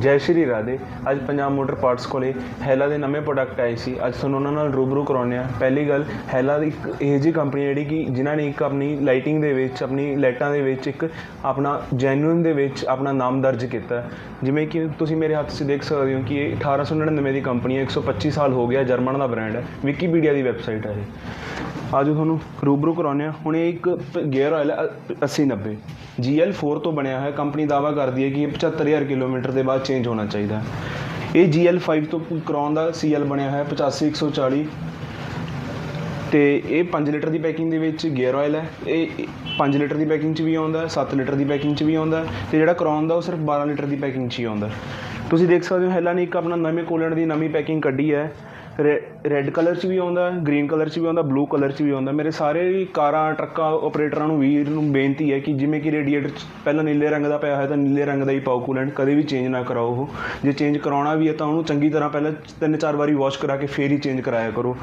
ਜੈ ਸ਼੍ਰੀ ਰਾਧੇ। ਅੱਜ Punjab motor parts ਕੋਲੇ ਹੈਲਾ ਦੇ ਨਵੇਂ ਪ੍ਰੋਡਕਟ ਆਏ ਸੀ। ਅੱਜ ਤੁਹਾਨੂੰ ਉਹਨਾਂ ਨਾਲ ਰੂਬਰੂ ਕਰਾਉਂਦੇ ਆ ਪਹਿਲੀ ਗੱਲ, ਹੈਲਾ ਦੀ ਇੱਕ ਇਹ ਜਿਹੀ ਕੰਪਨੀ ਜਿਹੜੀ ਕਿ ਜਿਨ੍ਹਾਂ ਨੇ ਇੱਕ ਆਪਣੀ ਲਾਈਟਿੰਗ ਦੇ ਵਿੱਚ, ਆਪਣੀ ਲਾਈਟਾਂ ਦੇ ਵਿੱਚ ਇੱਕ ਆਪਣਾ ਜੈਨੂਇਨ ਦੇ ਵਿੱਚ ਆਪਣਾ ਨਾਮ ਦਰਜ ਕੀਤਾ। ਜਿਵੇਂ ਕਿ ਤੁਸੀਂ ਮੇਰੇ ਹੱਥ 'ਚ ਦੇਖ ਸਕਦੇ ਹੋ ਕਿ ਇਹ 1899 ਦੀ ਕੰਪਨੀ ਹੈ। 125 ਸਾਲ ਹੋ ਗਿਆ ਜਰਮਨ ਦਾ ਬ੍ਰਾਂਡ ਹੈ। ਵਿਕੀਪੀਡੀਆ ਦੀ ਵੈਬਸਾਈਟ ਹੈ ਇਹ। ਆਜੋ ਤੁਹਾਨੂੰ ਰੂਬਰੂ ਕਰਾਉਂਦੇ ਆ ਹੁਣ ਇਹ ਇੱਕ ਗੇਅਰ ਆਇਲ ਹੈ 80 90 GL4 ਤੋਂ ਬਣਿਆ ਹੋਇਆ ਕੰਪਨੀ ਦਾਵਾ ਕਰਦੀ ਹੈ ਕਿ ਇਹ 75000 ਕਿਲੋਮੀਟਰ ਦੇ ਬਾਅਦ ਚੇਂਜ ਹੋਣਾ ਚਾਹੀਦਾ ਹੈ। ਇਹ GL5 ਤੋਂ ਕਰਾਉਣ ਦਾ CL ਬਣਿਆ ਹੋਇਆ 85 140 ਤੇ ਇਹ 5 ਲੀਟਰ ਦੀ ਪੈਕਿੰਗ ਦੇ ਵਿੱਚ ਗੇਅਰ ਆਇਲ ਹੈ। ਇਹ 5 ਲੀਟਰ ਦੀ ਪੈਕਿੰਗ 'ਚ ਵੀ ਆਉਂਦਾ ਹੈ 7 ਲੀਟਰ ਦੀ ਪੈਕਿੰਗ 'ਚ ਵੀ ਆਉਂਦਾ ਹੈ। ਤੇ ਜਿਹੜਾ ਕਰਾਉਣ ਦਾ ਉਹ ਸਿਰਫ 12 ਲੀਟਰ ਦੀ ਪੈਕਿੰਗ 'ਚ ਹੀ ਆਉਂਦਾ ਤੁਸੀਂ ਦੇਖ ਸਕਦੇ ਹੋ ਹੈਲਾ ਨੇ ਇੱਕ ਆਪਣਾ ਨਵੇਂ ਕੂਲੈਂਟ ਦੀ ਨਵੀਂ ਪੈਕਿੰਗ ਕੱਢੀ ਹੈ। ਰੈ ਰੈੱਡ ਕਲਰ 'ਚ ਵੀ ਆਉਂਦਾ ਹੈ ਗ੍ਰੀਨ ਕਲਰ 'ਚ ਵੀ ਆਉਂਦਾ ਬਲੂ ਕਲਰ 'ਚ ਵੀ ਆਉਂਦਾ। ਮੇਰੇ ਸਾਰੇ ਕਾਰਾਂ, ਟਰੱਕਾਂ ਆਪਰੇਟਰਾਂ ਨੂੰ ਵੀਰ ਨੂੰ ਬੇਨਤੀ ਹੈ ਕਿ ਜਿਵੇਂ ਕਿ ਰੇਡੀਏਟਰ 'ਚ ਪਹਿਲਾਂ ਨੀਲੇ ਰੰਗ ਦਾ ਪਿਆ ਹੋਇਆ ਤਾਂ ਨੀਲੇ ਰੰਗ ਦਾ ਹੀ ਪਾਓ ਕੂਲੈਂਟ ਕਦੇ ਵੀ ਚੇਂਜ ਨਾ ਕਰਾਓ ਉਹ। ਜੇ ਚੇਂਜ ਕਰਾਉਣਾ ਵੀ ਹੈ ਤਾਂ ਉਹਨੂੰ ਚੰਗੀ ਤਰ੍ਹਾਂ ਪਹਿਲਾਂ ਤਿੰਨ ਚਾਰ ਵਾਰੀ ਵਾਸ਼ ਕਰਾ ਕੇ ਫੇਰ ਹੀ ਚੇਂਜ ਕਰਾਇਆ ਕਰੋ।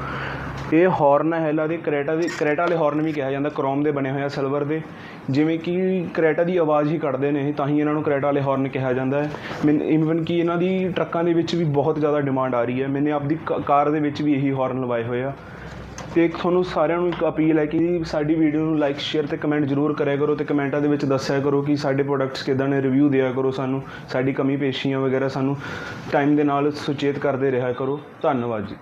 ਇਹ ਹਾਰਨ ਹੈ ਹੈਲਾ ਦੇ, ਕਰੇਟਾ ਦੇ, ਕਰੇਟਾ ਵਾਲੇ ਹਾਰਨ ਵੀ ਕਿਹਾ ਜਾਂਦਾ ਕ੍ਰੋਮ ਦੇ ਬਣੇ ਹੋਏ ਆ ਸਿਲਵਰ ਦੇ। ਜਿਵੇਂ ਕਿ ਕਰੇਟਾ ਦੀ ਆਵਾਜ਼ ਹੀ ਕੱਢਦੇ ਨੇ ਤਾਂ ਹੀ ਇਹਨਾਂ ਨੂੰ ਕਰੇਟਾ ਵਾਲੇ ਹਾਰਨ ਕਿਹਾ ਜਾਂਦਾ ਹੈ। ਮੈਨੂੰ ਇਵਨ ਕਿ ਇਹਨਾਂ ਦੀ ਟਰੱਕਾਂ ਦੇ ਵਿੱਚ ਵੀ ਬਹੁਤ ਜ਼ਿਆਦਾ ਡਿਮਾਂਡ ਆ ਰਹੀ ਹੈ। ਮੈਨੇ ਆਪਦੀ ਕ- ਕਾਰ ਦੇ ਵਿੱਚ ਵੀ ਇਹੀ ਹਾਰਨ ਲਵਾਏ ਹੋਏ ਆ। ਤੇ ਇੱਕ ਤੁਹਾਨੂੰ ਸਾਰਿਆਂ ਨੂੰ ਇੱਕ ਅਪੀਲ ਹੈ ਕਿ ਸਾਡੀ ਵੀਡੀਓ ਨੂੰ ਲਾਈਕ ਸ਼ੇਅਰ ਤੇ ਕਮੈਂਟ ਜ਼ਰੂਰ ਕਰਿਆ ਕਰੋ ਤੇ ਕਮੈਂਟਾਂ ਦੇ ਵਿੱਚ ਦੱਸਿਆ ਕਰੋ ਕਿ ਸਾਡੇ ਪ੍ਰੋਡਕਟਸ ਕਿਦਾਂ ਨੇ ਰਿਵਿਊ ਦਿਆ ਕਰੋ ਸਾਨੂੰ, ਸਾਡੀ ਕਮੀ ਪੇਸ਼ੀਆਂ ਵਗੈਰਾ ਸਾਨੂੰ ਟਾਈਮ ਦੇ ਨਾਲ ਸੁਚੇਤ ਕਰਦੇ ਰਿਹਾ ਕਰੋ। ਧੰਨਵਾਦ ਜੀ।